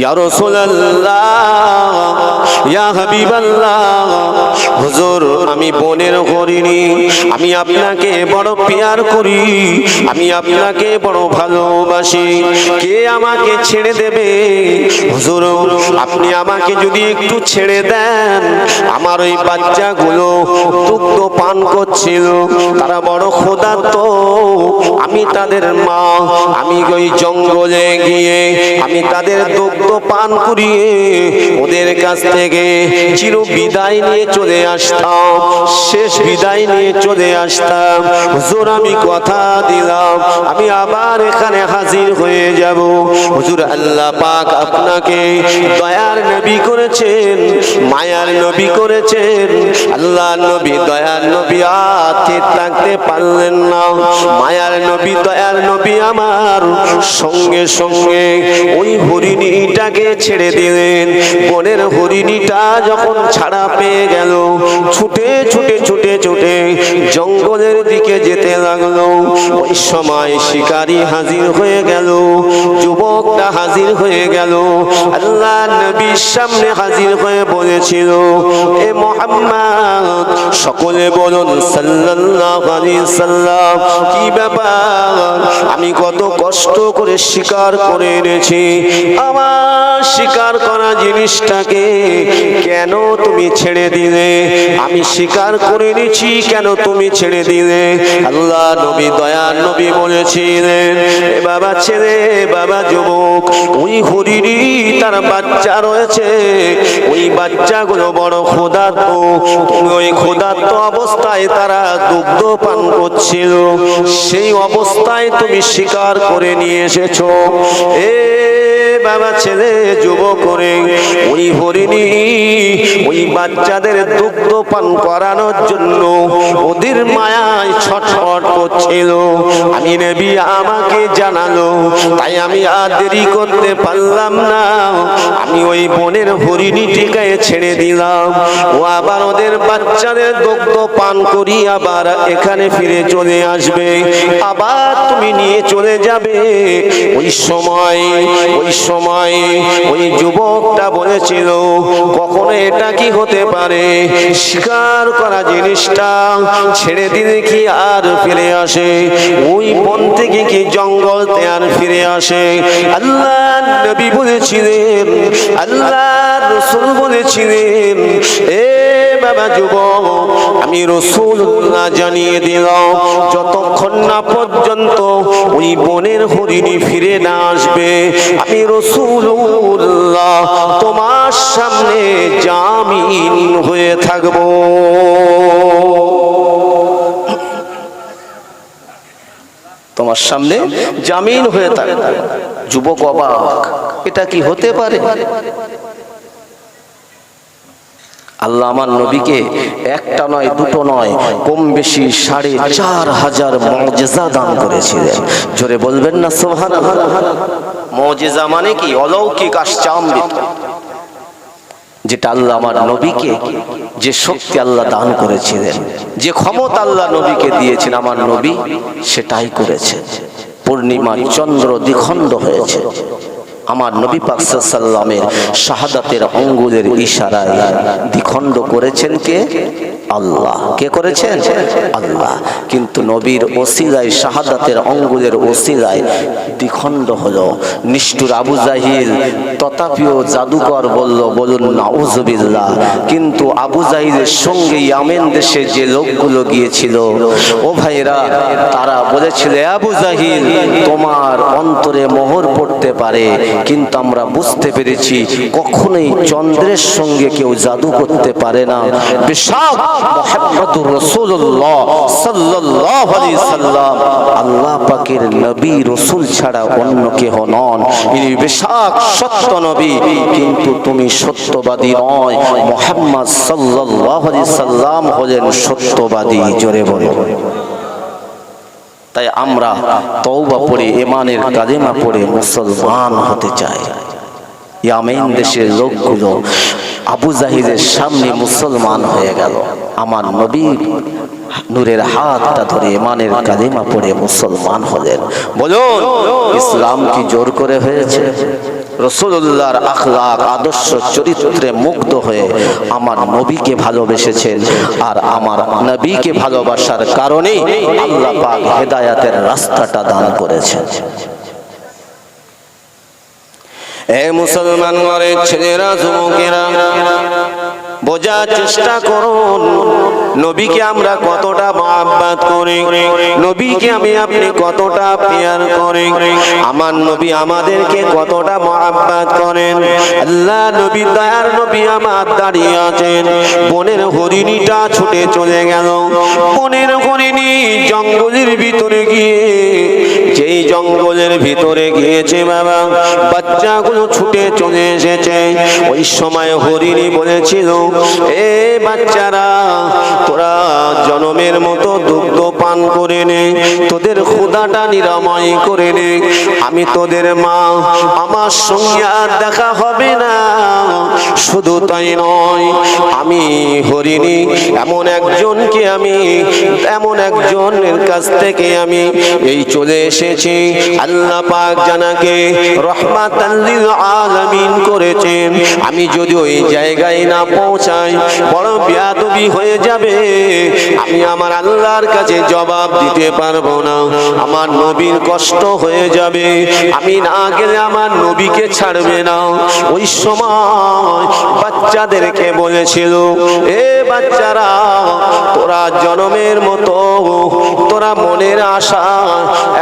ইয়া রাসূলুল্লাহ, ইয়া হাবিবাল্লাহ, হুজুর, আমি বনের হরিণী আমি আপনাকে বড় পিয়ার করি, আমি আপনাকে বড় ভালোবাসি। কে আমাকে ছেড়ে দেবে? হুজুর, আপনি আমাকে যদি একটু ছেড়ে দেন, আমার ওই বাচ্চাগুলো দুগ্ধ পান করছিল, তারা বড় খোদা তো আমি তাদের মা, আমি ওই জঙ্গলে গিয়ে, আমি তাদের দুগ্ধ পান করিয়ে ওদের কাছ থেকে চির বিদায় নিয়ে চলে আসতাম, শেষ বিদায় নিয়ে চলে আসতাম। হুজুর, আমি কথা দিলাম, আমি আবার এখানে হাজির হয়ে যাব। হুজুর, আল্লাহ পাক আপনাকে দয়ার নবী করেছেন, মায়ার নবী করেছেন। আল্লাহ নবী, দয়ার নবী আতে থাকতে পারলেন না। মায়ার নবী, দয়ার নবী আমার সঙ্গে সঙ্গে ওই হরিণীটাকে ছেড়ে দিলেন। বনের হরিণীটা যখন ছাড়া পেয়ে গেল, ছুটে ছুটে ছুটে ছুটে জঙ্গলের দিকে যেতে লাগল। ওই সময় শিকারী হাজির হয়ে গেল, যুবকটা হাজির হয়ে গেল। আল্লাহ নবীর সামনে হাজির হয়ে বলেছিল, এ মোহাম্মদ, সকলে বলুন সাল্লাল্লাহু আলাইহি সাল্লাম, কি ব্যাপার? আমি কত কষ্ট করে শিকার করে এনেছি। আমার শিকার করা জিনিসটাকে কেন তুমি ছেড়ে দিলে? আমি শিকার করে নিছি কেন তুমি ছেড়ে দিলে? আল্লাহ নবী দয়ার নবী বলেছিলেন বাবা ছেলে, বাবা যুবক, ওই হরিণী, তার বাচ্চা রয়েছে। ওই বাচ্চাগুলো বড় ক্ষুধার্ত। ওই ক্ষুধার্ত অবস্থায় তারা দুগ্ধ পান করছিল। সেই অবস্থায় তুমি শিকার করে নিয়ে এসেছ। এ বাবা ছেলে যুব করে ওই হরিণী, ওই বাচ্চাদের দুগ্ধ পান করানোর জন্য ওদের মায়ায় ছটফট করছিল। আমি নেবি আমাকে জানালো, তাই আমি আর দেরি করতে পারলাম না। আমি ওই বনের হরিণীটিকে ছেড়ে দিলাম। ও আবার ওদের বাচ্চাদের দুগ্ধ পান করি, আবার এখানে ফিরে চলে আসবে। আবার তুমি নিয়ে চলে যাবে। ওই সময়, ওই সময় ওই যুবকটা বলেছিল, কখনো এটা কি হতে পারে? শিকার করা জিনিসটা ছেড়ে দিলে কি আর ফিরে আসে? ওই বন থেকে কি জঙ্গলতে আর ফিরে আসে? আল্লাহ নবী বলেছিলেন, আল্লাহ রসুল বলেছিলেন, এ বাবা যুবক, আমি রসুল্লাহ জানিয়ে দিলাম যতক্ষণ না পর্যন্ত ওই বনের হরিণী ফিরে না আসবে, আমি রসুল্লাহ তোমার সামনে জামিন হয়ে থাকব। তোমার সামনে জামিন হয়ে থাকব। যুবক অবাক, এটা কি হতে পারে? আল্লাহ আমার নবীকে একটা নয়, দুটো নয়, কম বেশি সাড়ে চার হাজার মজেজা দান করেছিলেন। জোরে বলবেন না সোহান মজেজা মানে কি? অলৌকিক আশ্চাম্বিত যেটা আল্লাহ আমার নবীকে যে শক্তি আল্লাহ দান করেছিলেন, যে ক্ষমতা আল্লাহ নবীকে দিয়েছেন, আমার নবী সেটাই করেছে পূর্ণিমার চন্দ্র দ্বিখণ্ড হয়েছে। আমার নবী পাক সাল্লামের শাহাদাতের অঙ্গুলের ইশারায় দ্বিখণ্ড করেছেন কে? আল্লাহ। কে করেছেন? আল্লাহ। কিন্তু নবীর ওসিলায়, শাহাদাতের অঙ্গুলের ওসিলায় দ্বিখণ্ড হলো। নিষ্ঠুর আবু জাহিল তথাপিও জাদুকর বলল, বলুন, নাউজবিল্লাহ। কিন্তু আবু জাহিলের সঙ্গে ইয়ামেন দেশে যে লোকগুলো গিয়েছিল, ও ভাইরা তারা বলেছিল, "এ আবু জাহিল, তোমার অন্তরে মোহর পড়তে পারে, কিন্তু আমরা বুঝতে পেরেছি কখনোই চন্দ্রের সঙ্গে কেউ জাদু করতে পারে না। বিশাল মোহাম্মদুর রাসূলুল্লাহ সাল্লাল্লাহু আলাইহি সাল্লাম। আল্লাহ পাকের নবী রাসূল ছাড়া অন্য কেহ নন। ইনি বিশাল সত্য নবী, কিন্তু তুমি সত্যবাদী নয়। মোহাম্মদ সাল্লাল্লাহু আলাইহি সাল্লাম হলেন সত্যবাদী, জোরে বলে। তাই আমরা তওবা পড়ে ইমানের কালেমা পড়ে মুসলমান হতে চাই। ইয়ামেন দেশের লোকগুলো আবু জাহিদের সামনে মুসলমান হয়ে গেল। আমার নবী নূরের হাতটা ধরে ইমানের কালিমা পড়ে মুসলমান হলেন। বলুন, ইসলাম কি জোর করে হয়েছে? রসুল্লাহর আখলাক, আদর্শ চরিত্রে মুগ্ধ হয়ে আমার নবীকে ভালোবেসেছেন আর আমার নবীকে ভালোবাসার কারণেই আল্লাহ হেদায়াতের রাস্তাটা দান করেছেন। এ মুসলমান ঘরের ছেলেরা যুবকেরা। বোঝার চেষ্টা করুন। নবীকে আমরা কতটা মহাব্বাত করি, নবীকে আমি আপনি কতটা পেয়ার করি, আমার নবী আমাদেরকে কতটা মহাব্বাত করেন। আল্লাহ নবী, দয়ার নবী আমার দাঁড়িয়ে আছেন। বনের হরিণীটা ছুটে চলে গেল। বনের হরিণী জঙ্গলের ভিতরে গিয়ে, যেই জঙ্গলের ভিতরে গিয়েছে বাবা, বাচ্চাগুলো ছুটে চলে এসেছে। ওই সময় হরিণী বলেছিল এ বাচ্চারা তোরা জনমের মতো দুগ্ধ পান করে নে, তোদের ক্ষুদাটা নিরাময় করে নে। আমি তোদের মা, আমার সঙ্গে আর দেখা হবে না। শুধু তাই নয়, আমি হরিণী, এমন একজনকে আমি, এমন একজনের কাছ থেকে আমি এই চলে এসেছি। আল্লাহ পাক জানাকে রহমাতাল্লিল আলামিন করেছেন। আমি যদি ওই জায়গায় না পৌঁছাই, বড় বিয়াদবি হয়ে যাবে। আমি আমার আল্লাহর কাছে জবাব দিতে পারব না। আমার নবীর কষ্ট হয়ে যাবে। আমি না গেলে আমার নবীকে ছাড়বে না। ওই সময় বাচ্চাদেরকে বলেছিল, এ বাচ্চারা, তোরা জনমের মতো, তোরা মনের আশা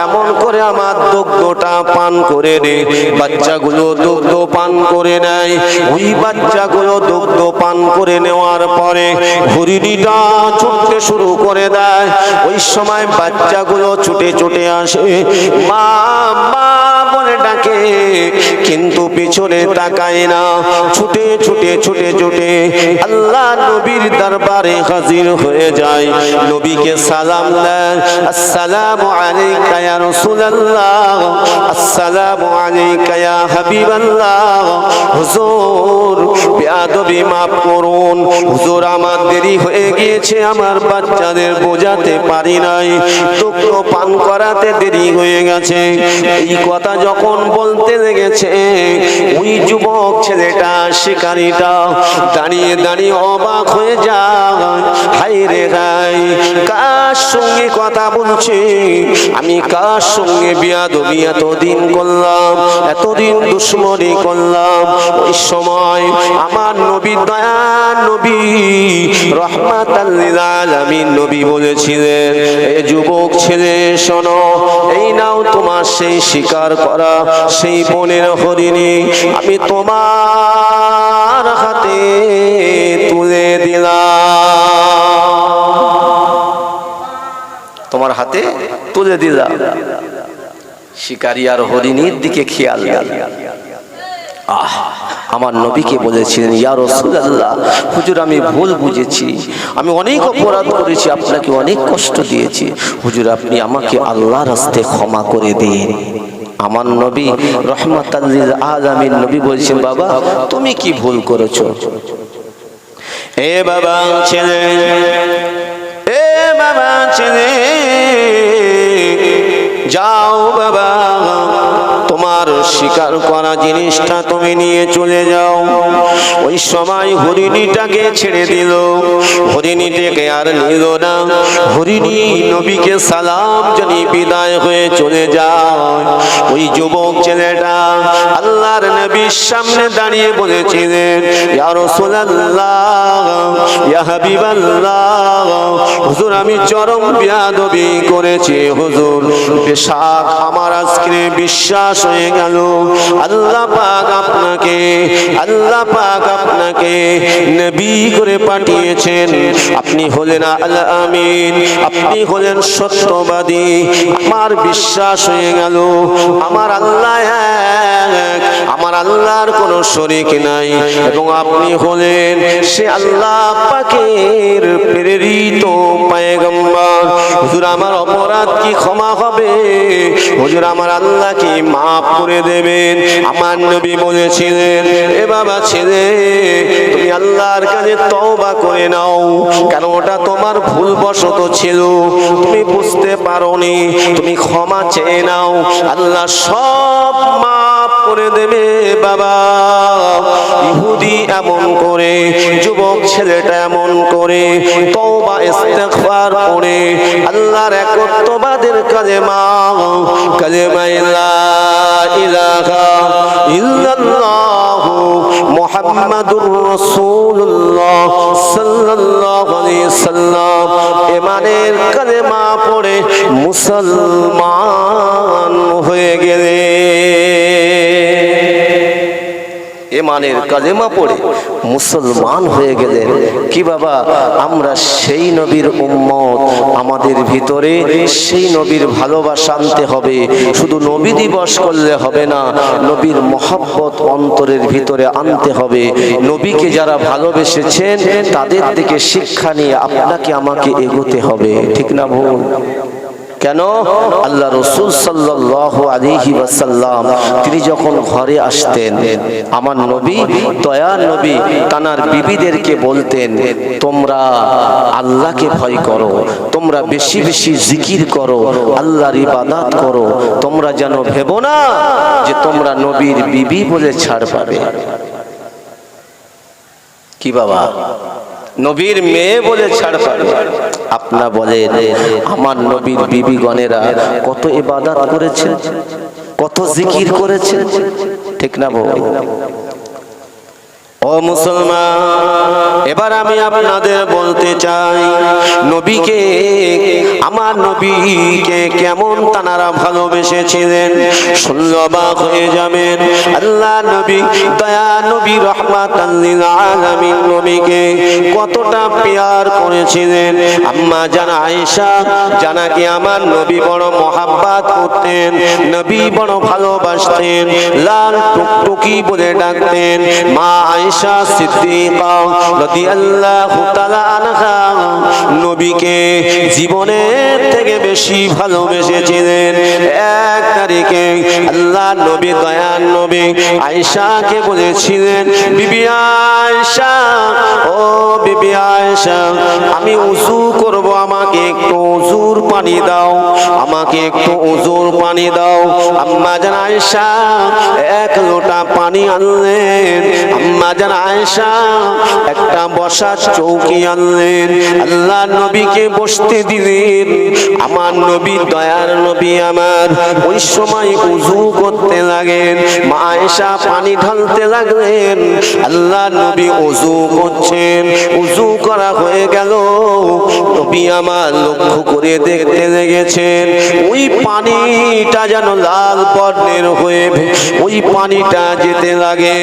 এমন করে আমার দুগ্ধটা পান করে নে বাচ্চাগুলো দুগ্ধ পান করে নেয়। ওই বাচ্চাগুলো দুগ্ধ পান করে নেওয়ার পরে হরিণীটা ছুটতে শুরু করে দেয়। ওই সময় বাচ্চাগুলো ছুটে ছুটে আসে। মা মা ডাকে, কিন্তু পিছনে তাকায় না। ছুটে ছুটে ছুটে ছুটে আল্লাহ নবীর দরবারে হাজির হয়ে যায়। নবীকে সালাম দেন আসসালামু আলাইকা ইয়া রাসূলুল্লাহ, আসসালামু আলাইকা ইয়া হাবিবাল্লাহ। হুজুর, বেয়াদবি মাফ করুন। হুজুর, আমার দেরি হয়ে গিয়েছে, আমার বাচ্চাদের বোঝাতে পারি নাই। দুঃখ পান করাতে দেরি হয়ে গেছে। এই কথা যখন বলতে লেগেছে। ওই যুবক ছেলেটা, শিকারিটা দাঁড়িয়ে দাঁড়িয়ে অবাক হয়ে যায়। হাই রে কার সঙ্গে কথা বলছে? আমি কার সঙ্গে বিয়াদবি এতদিন করলাম, এতদিন দুশ্মনী করলাম? ওই সময় আমার নবী দয়া নবী রহমাত আলামিন নবী বলেছিলেন, এ যুবক ছেলে, শোনো, এই নাও তোমার সেই শিকার করা। সেই বনের হরিণী আমি তোমার হাতে তুলে দিলাম। তোমার হাতে তুলে দিলাম। শিকারি আর হরিণীর দিকে খেয়াল আহ, আমার নবীকে বলেছিলেন, ইয়া রাসূলুল্লাহ, হুজুর, আমি ভুল বুঝেছি। আমি অনেক অপরাধ করেছি, আপনাকে অনেক কষ্ট দিয়েছি। হুজুর, আপনি আমাকে আল্লাহর রাস্তে ক্ষমা করে দিন। আমার নবী রহমত আজ আমি নবী বলছেন, বাবা, তুমি কি ভুল করেছ? এ বাবা, ছেলে, এ বাবা, ছেলে, যাও বাবা স্বীকার করা জিনিসটা তুমি নিয়ে চলে যাও। ওই সময় হরিণীটাকে ছেড়ে দিল। হরিণীটাকে আর নিল না। হরিণী নবীকে সালাম জানি বিদায় হয়ে চলে যায়। ওই যুবক ছেলেটা আল্লাহর নবীর সামনে দাঁড়িয়ে বলেছিলেন, ইয়া রাসূলুল্লাহ, ইয়া হাবিবাল্লাহ। হুজুর, আমি চরম বিয়াদবি করেছি, হুজুর। বেশাক আমার আজকে বিশ্বাস হয়ে গেল। আল্লাহ পাক আপনাকে, আল্লাহ পাক আপনাকে নবী করে পাঠিয়েছেন। আপনি হলেন আল আমিন, আপনি হলেন সত্যবাদী। আমার বিশ্বাস হয়ে গেল। আমার আল্লাহ এক, আমার আল্লাহর কোনো শরীক নাই। এবং আপনি হলেন সে আল্লাহ পাকের প্রেরিত হুজুর, আমার অপরাধ কি ক্ষমা হবে? হুজুর, আমার আল্লাহ কি মাফ করে দেবেন? আমার নবী বলেছিলেন, এ বাবা ছেলে, তুমি আল্লাহর কাছে তওবা করে নাও। কেন ওটা তোমার ভুলবশত ছিল? তুমি বুঝতে পারোনি। তুমি ক্ষমা চেয়ে নাও। আল্লাহ সব মাফ করে দেবে বাবা। ইহুদি এমন করে, যুবক ছেলেটা এমন করে, তওবা, ইস্তেগফার করে, আল্লাহর একত্ববাদের কালেমা কালেমা লা ইলাহা ইল্লাল্লাহ মুহাম্মাদুর পড়ে মুসলমান হয়ে গেলে। এমানের কালেমা পড়ে, মুসলমান হয়ে গেলেন কি বাবা, আমরা সেই নবীর উম্মত, আমাদের ভিতরে সেই নবীর ভালোবাসা আনতে হবে। শুধু নবী দিবস করলে হবে না, নবীর মহাব্বত অন্তরের ভিতরে আনতে হবে। নবীকে যারা ভালোবেসেছেন, তাদের থেকে শিক্ষা নিয়ে আপনাকে আমাকে এগোতে হবে। ঠিক না ভুল? কেন? আল্লাহ রসুল সাল্লাহ আলিহি ওয়াসাল্লাম, তিনি যখন ঘরে আসতেন, আমার নবী দয়া নবী তানার বিবিদেরকে বলতেন, তোমরা আল্লাহকে ভয় করো, তোমরা বেশি বেশি জিকির করো, আল্লাহর ইবাদাত করো, তোমরা যেন ভেবো না যে তোমরা নবীর বিবি বলে ছাড় পাবে। কি বাবা? নবীর মেয়ে বলে ছাড় আপনা বলে আমার নবীর বিবিগণেরা কত ইবাদত করেছেন কত জিকির করেছেন ঠিক না বউ? ও মুসলমান, এবার আমি আপনাদের বলতে চাই, নবীকে, আমার নবীকে কেমন তানারা ভালোবেসেছিলেন? শুনলবাক হয়ে যাবেন। আল্লাহ নবী, দয়া নবী রহমাত আলামিন নবীকে কতটা পেয়ার করেছিলেন। আম্মা জানা আয়েশা, জানা কি আমার নবী বড় মহাব্বাত করতেন, নবী বড় ভালোবাসতেন, লাল টুকটুকি বলে ডাকতেন। মা আয়েশা সিদ্দিকা রাদিয়াল্লাহু তাআলা আনহা নবীকে জীবনের থেকে বেশি ভালোবেসেছিলেন। এক তারিখে আল্লাহ নবী, দয়ার নবী আয়েশাকে বলেছিলেন, বিবি আয়েশা, ও বিবি আয়েশা, আমি উজু করব, আমাকে একটু উজুর পানি দাও। আমাকে একটু উজুর পানি দাও। আম্মা জান আয়েশা, এক লোটা পানি আনলেন। আম্মা জান আয়েশা, একটা বসার চৌকি আনলেন। আল্লাহ নবীকে বসতে দিলেন। আমার নবী দয়ার নবী আমার। ওই সময় উজু করতে লাগেন। মা আয়েশা পানি ঢালতে লাগলেন। আল্লাহ নবী উজু করছেন। উজু করা হয়ে গেল। নবী আমার লক্ষ্য করে দেখতে ওই পানিটা যেন লাল বর্ণের হয়ে ওই পানিটা যেতে লাগে।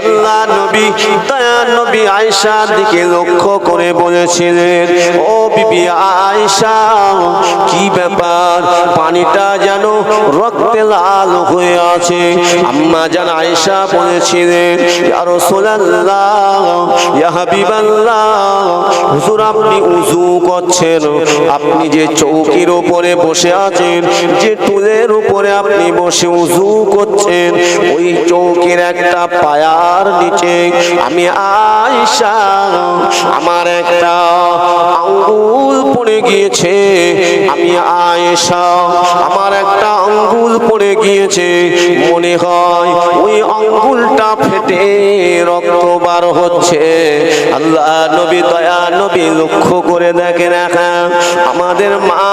আল্লাহ নবী দয়া নবী আয়েশার দিকে লক্ষ্য করে বলেছিলেন ও বিবি আয়েশা কি ব্যাপার? পানিটা যেন রক্তে লাল হয়ে আছে। আম্মা জান আয়েশা বলেছিলেন রাসূলুল্লাহ ইয়া হাবিবাল্লাহ হুজুর আপনি উজু করছেন। আপনি যে চৌকির উপরে বসে আছেন, যে টুলের উপরে আপনি বসে উজু করছেন, ওই চৌকির একটা পায়ার নিচে আমি আয়েশা, আমার একটা আঙ্গুল পড়ে গিয়েছে, আমি আয়েশা, আমার একটা আঙ্গুল পড়ে গিয়েছে, মনে হয় ওই আঙ্গুলটা ফেটে রক্ত বার হচ্ছে। আল্লাহ নবী, দয়া নবী, লক্ষ্য করে দেখেন আমাদের মা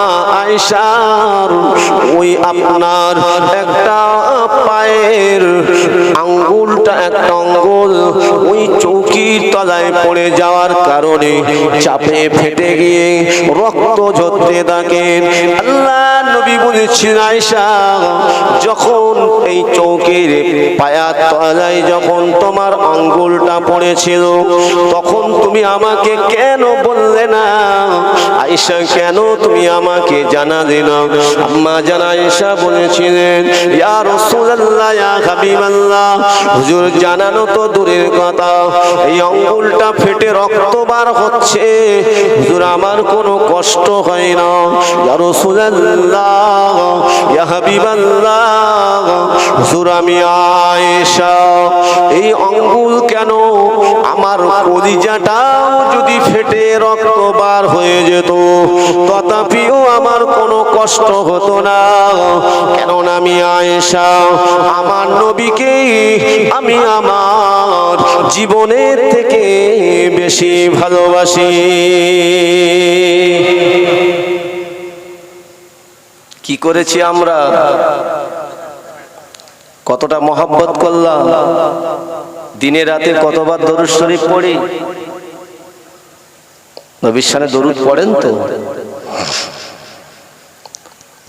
আয়েশার ওই আপনার একটা পায়ের আঙ্গুলটা একটা আঙ্গুল ওই চৌকির তলায় পড়ে যাওয়ার কারণে চাপে ফেটে গিয়ে রক্ত ঝরতে থাকেন। আল্লাহ নবী বলেছেন, আয়েশা, যখন এই চৌকির পায়ার তলায় যখন তোমার আঙ্গুলটা পড়েছিল, তখন তুমি আমাকে কেন বললে না? আয়েশা, কেন তুমি আমাকে জানালে না? আম্মা জানা আয়েশা বলেছিলেন, ইয়া রাসূলুল্লাহ, ইয়া হাবিবাল্লাহ, হুজুর, জানানো তো দূরের কথা। এই আঙ্গুলটা ফেটে রক্ত বার হচ্ছে। হুজুর, আমার কোনো কষ্ট হয় না। ইয়া রাসূলুল্লাহ, ইয়া হাবিবাল্লাহ, হুজুর, আমি আয়েশা। এই অঙ্গুল কেন? আমার কলিজাটাও যদি ফেটে রক্ত বার হয়ে যেত, তথাপিও আমার কোনো কষ্ট হতো না। কেননা আমি আয়েশা, আমার নবীকে আমি আমার জীবনের থেকে বেশি ভালোবাসি। কি করেছি আমরা? কতটা মহাব্বত করলাম। দিনে রাতে কতবার দরুদ শরীফ পড়ি। নবীর সানে দরুদ পড়েন তো?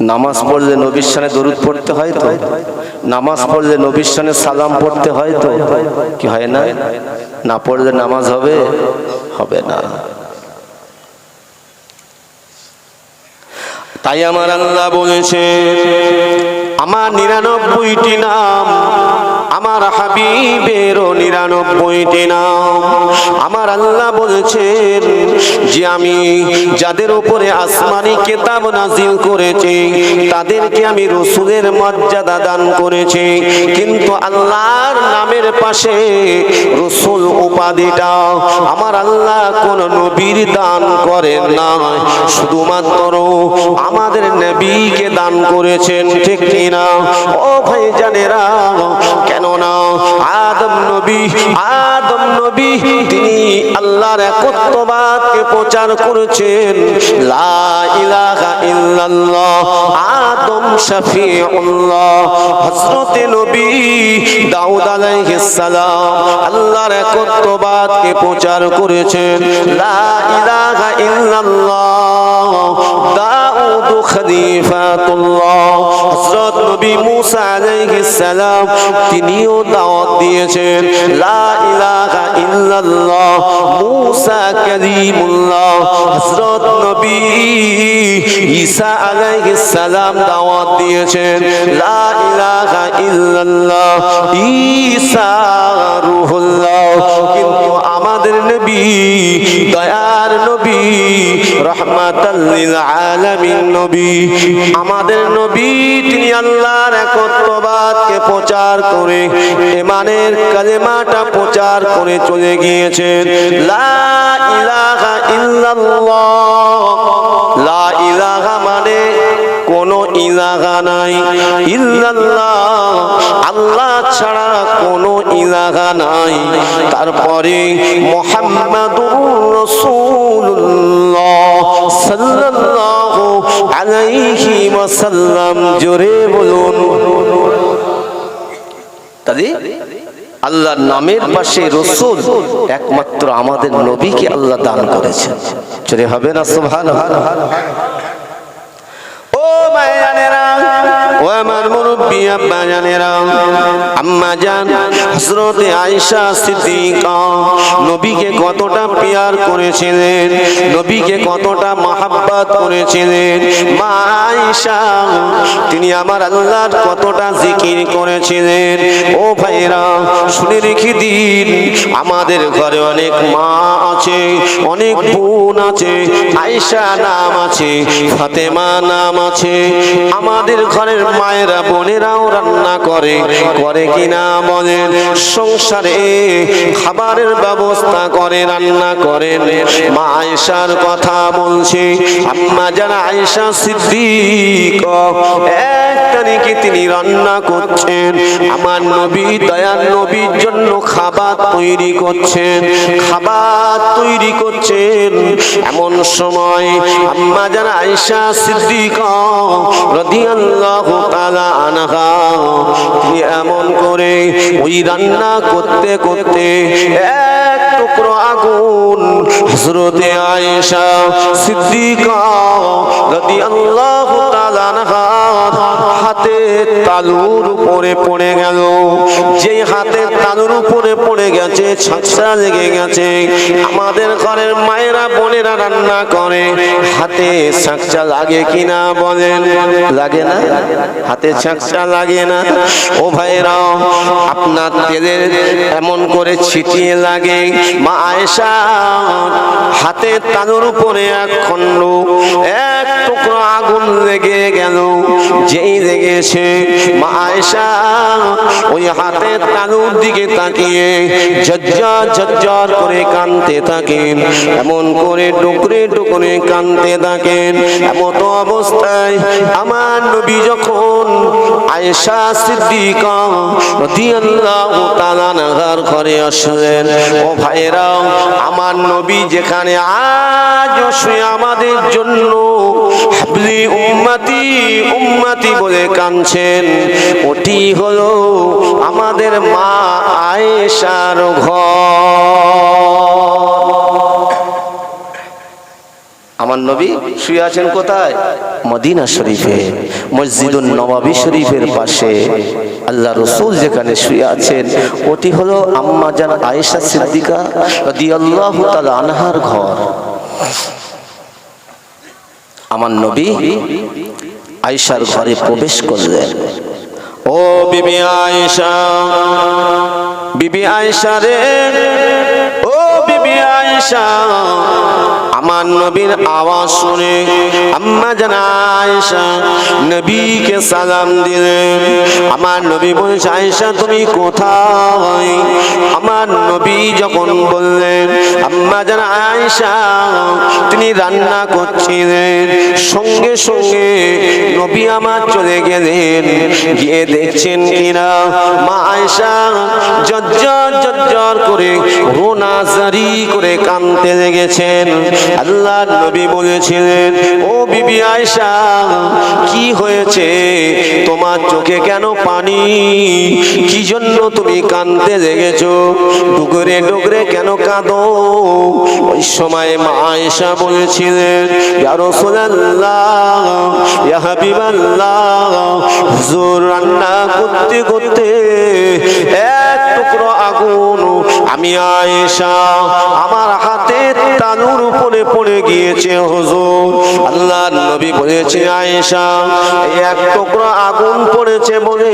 নামাজ পড়লে নবীর সানে দরুদ পড়তে হয় তো? নামাজ পড়লে নবীর সানে সালাম পড়তে হয় তো? কি হয় না? না পড়লে নামাজ হবে? হবে না। তাই আমার আল্লাহ বলেছে, আমার নিরানব্বইটি নাম আমার হাবিবেরও নিরানব্বইটি নাম। আমার আল্লাহ বলেছেন যে আমি যাদের উপরে আসমানি কেতাব নাজিল করেছি, তাদেরকে আমি রসুলের মর্যাদা দান করেছি। কিন্তু আল্লাহর নামের পাশে রসুল উপাধিটা আমার আল্লাহ কোন নবীর দান করেন না শুধুমাত্র আমাদের নবীকে দান করেছেন, ঠিক কিনা? ও ভাই জানেরা কেননা আদম নবী আদম নবী, তিনি আল্লাহর একত্ববাদকে প্রচার করেছেন। লা ইলাহা ইল্লাল্লাহ, আদম শফিউল্লাহ, হযরতে নবী দাউদ আলাইহিস সালাম আল্লাহর একত্ববাদকে প্রচার করেছেন। লা ইলাহা ইল্লাল্লাহ। খলিফাতুল্লাহ হযরত নবী মুসা আলাইহিস সালাম তিনিও দাওয়াত দিয়েছেন লা ইলাহা ইল্লাল্লাহ মুসা কালিমুল্লাহ হযরত নবী ঈসা আলাইহিস সালাম দাওয়াত দিয়েছেন লা ইলাহা ইল্লাল্লাহ ঈসা রূহুল্লাহ কিন্তু আমাদের নবী, দয়ার নবী, রহমাতাল লিল আলামিন নবী। আমাদের নবী, তিনি আল্লাহর একত্ববাদকে প্রচার করে ইমানের কালেমাটা প্রচার করে চলে গিয়েছেন। লা ইলাহা ইল্লাল্লাহ। লা ইলাহা মানে কোন ইলাহা নাই। ইল্লাল্লাহ, আল্লাহ ছাড়া কোন ইলাহা নাই। তারপরে ওয়াসাল্লাম, জোরে বলুন। আল্লাহর নামের পাশে রসুল একমাত্র আমাদের নবীকে আল্লাহ দান করেছেন। চলে হবে না, সুবহানাল্লাহ ও মায়ানেরা ও আমার মুরব্বী আব্বা জানেরা, আম্মা জান, হযরতে আয়েশা সিদ্দিকা, নবীকে কতটা পিয়ার করেছিলেন, নবীকে কতটা মহাব্বত করেছিলেন। মা আয়েশা, তিনি আমার আল্লাহর কতটা জিকির করেছিলেন। ও ভাইরা শুনে রেখে দিন, আমাদের ঘরে অনেক মা আছে, অনেক বোন আছে, আয়েশা নাম আছে, ফাতেমা নাম আছে, আমাদের ঘরের মায়েরা, বোনেরাও রান্না করে করে কিনা বলেন, সংসারে খাবারের ব্যবস্থা করে, রান্না করেন। মা আয়েশার কথা বলছে, আম্মা যারা আয়েশা সিদ্দিক, এক তারিখে তিনি রান্না করছেন? আমার নবী দয়ার নবীর জন্য খাবার তৈরি করছেন। খাবার তৈরি করছেন। এমন সময় আম্মা যারা আয়েশা সিদ্দিকা রাদিয়াল্লাহু তাআলা আনহা, তিনি এমন করে ওই রান্না করতে করতে এক টুকরো আগুন হযরতে আয়েশা সিদ্দিকা রাদিয়াল্লাহু তাআলা আনহা হাতে তালুর উপরে পড়ে গেল। যে হাতে তালুর উপরে পড়ে গেছে ছাঁচড়া লেগে গেছে, আমাদের ঘরের মায়েরা, বোনেরা রান্না করে। হাতে ছাঁচড়া লাগে কিনা বলেন? লাগে না? হাতে ছাঁচড়া লাগে না? ও ভাইরা আপনার তেলের এমন করে ছিটিয়ে লাগে। মা আয়েশা, হাতে তালুর উপরে এক খণ্ড, এক টুকরো আগুন লেগে গেল। যেই লেগেছে। মা আয়েশা ওই তালুর দিকে তাকিয়ে করে কানতে থাকেন। এমন করে কানতে থাকেন। এমত অবস্থায় আমার নবী যখন আয়েশা রাদিয়াল্লাহু তাআলা ঘরে আসলেন, ও ভাইরা আমার নবী যেখানে আজ আমাদের জন্য হাবলি উম্মতি উম্মতি বলে কাঁদছেন। ওটি হলো আমাদের মা আয়েশার ঘর। আমার নবী শুয়ে আছেন কোথায়? মদিনা শরীফে মসজিদুল নবাবী শরীফের পাশে। আল্লাহ রসুল যেখানে শুয়ে আছেন, ওটি হলো আম্মা জান আয়েশা সিদ্দিকা রাদিয়াল্লাহু তাআলা আনহার ঘর। আমার নবী আয়েশার ঘরে প্রবেশ করলেন। ও বিবি আয়সা বিবি আয়সা রে। আমার নবীর আওয়াজ শুনে আম্মা নবীকে সালাম আমার নবী বলছে তুমি কোথায়? আমার নবী যখন বললেন, আম্মা তিনি রান্না করছিলেন। সঙ্গে সঙ্গে নবী আমার চলে গেলেন। গিয়ে দেখছেন কিনা, মা আয়েশা জজ্জর জজ্জর করে রোনাজারি করে কানতে লেগেছেন। আল্লাহ নবী বলেছিলেন, ও বিবি আয়েশা, কি হয়েছে? তোমার চোখে কেন পানি? কি জন্য তুমি কানতে লেগেছ? ডুগরে ডুগরে কেন কাঁদো? ওই সময় মা আয়েশা বলেছিলেন হুজুর রান্না করতে করতে এক টুকরো আগুন আমি আয়েশা আমার হাতে তানুর উপরে পড়ে গিয়েছে হুজুর। আল্লাহ নবী বলেছে, আয়েশা এক টুকরো আগুন পড়েছে বলে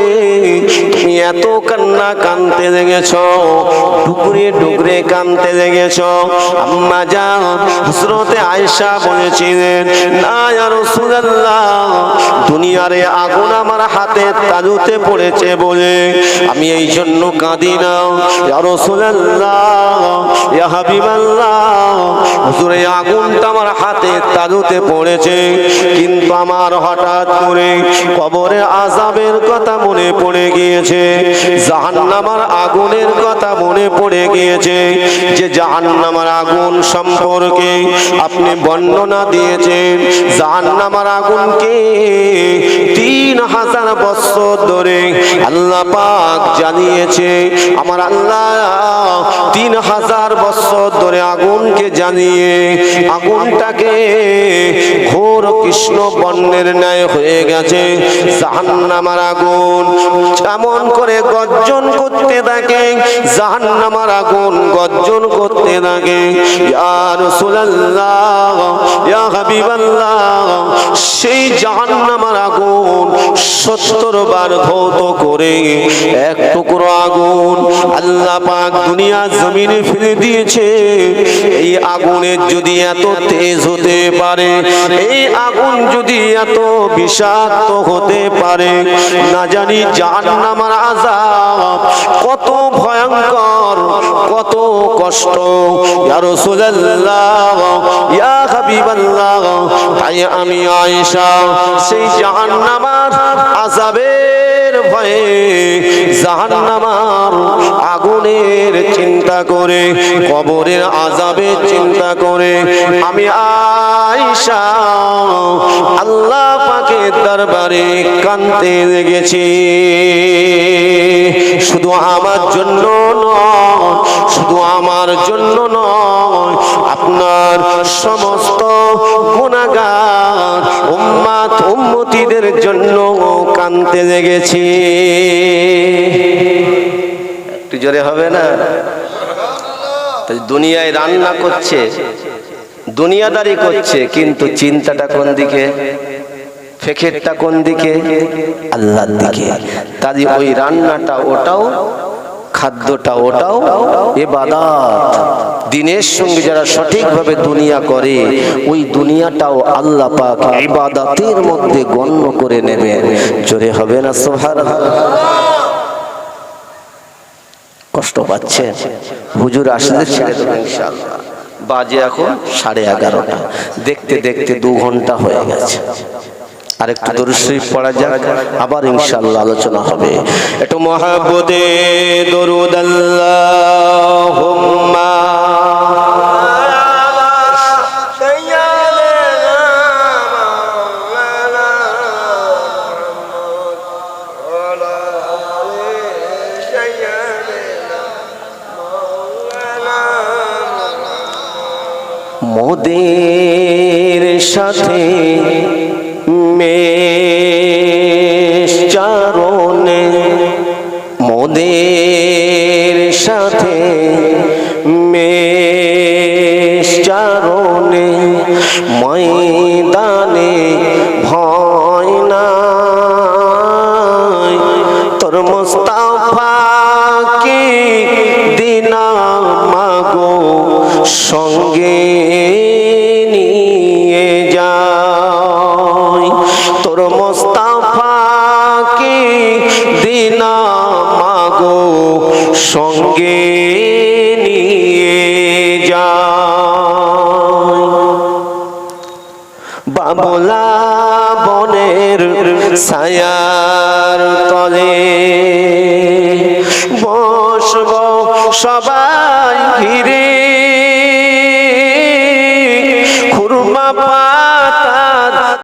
তুমি এত কান্না কানতে লেগেছ ডুকরে ডুকরে কানতে লেগেছ। আম্মা যান হসরতে আয়েশা বলেছিলেন, না ইয়া রাসূলুল্লাহ, দুনিয়ারে আগুন আমার হাতে তালুতে পড়েছে বলে আমি এই জন্য কাঁদি না। রাসূলুল্লাহ, ইয়া হাবিবাল্লাহ, হুজুর আগুনটা আমার হাতে তালুতে পড়েছে। কিন্তু আমার হঠাৎ করে কবরে আজাবের কথা মনে পড়ে গিয়েছে, জাহান্নামার আগুনের কথা মনে পড়ে গিয়েছে যে জাহান্নামার আগুন সম্পর্কে আপনি বর্ণনা দিয়েছেন। জাহান্নামার আগুনকে তিন হাজার বছর ধরে আল্লাহ পাক জানিয়েছে, আমার আল্লাহ তিন হাজার বছর ধরে আগুনকে জানিয়ে আগুনটাকে ঘোর কৃষ্ণ বর্ণের ন্যায় হয়ে গেছে। জাহান্নামার আগুন এমন করে গর্জন করতে থাকে, জাহান্নামার আগুন গর্জন করতে থাকে। ইয়া রাসূলুল্লাহ হাবিবাল্লাহ, সেই জাহান্নামার আগুন সত্তর বার ধৌত করে এক টুকরো আগুন আল্লাহ পাক দুনিয়া জমিনে ফেলে দিয়েছে। এই আগুনের যদি এত তেজ হতে পারে, এই আগুন যদি এত বিষাক্ত হতে পারে, না জানি জাহান্নামার আযাব কত ভয়ঙ্কর, কত কষ্ট। ইয়া রাসূলুল্লাহ, ইয়া হাবিবাল্লাহ তাই আমি আয়েশা, সেই জাহান্নামার আযাবের ভয়ে জাহান্নামার আগুনের চিন্তা করে, কবরের আযাবের চিন্তা করে। আমি আয়েশা, আল্লাহ পাকের দরবারে কানতে লেগেছি। শুধু আমার জন্য নয়, শুধু আমার জন্য নয়, আপনার সমস্ত গুণাগার উম্মাত উম্মতিদের জন্য কানতে লেগেছি একটু জোরে হবে না? দুনিয়ায় রান্না করছে, দুনিয়াদারি করছে, কিন্তু চিন্তাটা কোন দিকে? ফেকেরটা কোন দিকে? আল্লাহর দিকে। তাই ওই রান্নাটা ওটাও খাদ্যটা ওটাও এ এবাদাত দিনের সঙ্গে যারা সঠিকভাবে দুনিয়া করে, ওই দুনিয়াটাও আল্লাহ পাক ইবাদাতের মধ্যে গণ্য করে নেবে। জোরে হবে না সোহার কষ্ট পাচ্ছে। হুজুর আসলে বাজে এখন সাড়ে এগারোটা। দেখতে দেখতে দু ঘণ্টা হয়ে গেছে। আরেকটু দরুদ শরীফ পড়া যাক আবার ইনশাআল্লাহ আলোচনা হবে। একটু মহাব্বতে দরুদ আল্লাহুম্মা মোদের সাথে মেষচারণে মোদের সাথে মেষ চারণে ময়দানে সঙ্গে নিয়ে যাই বাবলা বনের ছায়ার